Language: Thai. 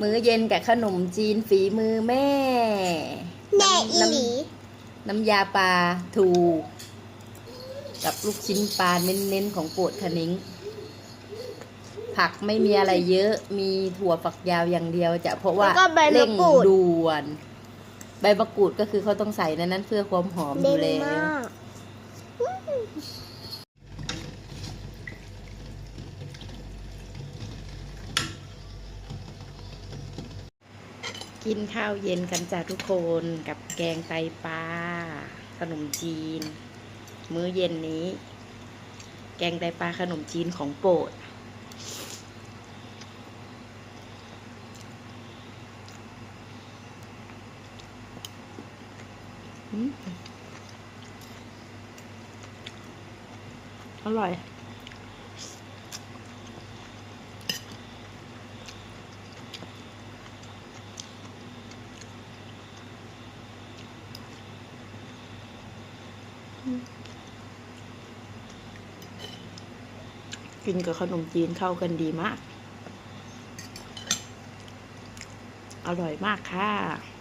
มื้อเย็นกับขนมจีนฝีมือแม่แน่อีหลีน้ำยาปลาถูกกับลูกชิ้นปลาเน้นๆของโปรดคณิ้งผักไม่มีอะไรเยอะ มีถั่วฝักยาวอย่างเดียวจะเพราะว่าแล้วก็ใบมะเร่งกรูดด่วน ใบมะกรูดก็คือเขาต้องใส่ในนั้นเพื่อความหอมอเด่ยู่นแล้ว กินข้าวเย็นกันจ้าทุกคนกับแกงไตปลาขนมจีน มื้อเย็นนี้ แกงไตปลาขนมจีนของโปรดอร่อย กินกับขนมจีนเข้ากันดีมาก อร่อยมากค่ะ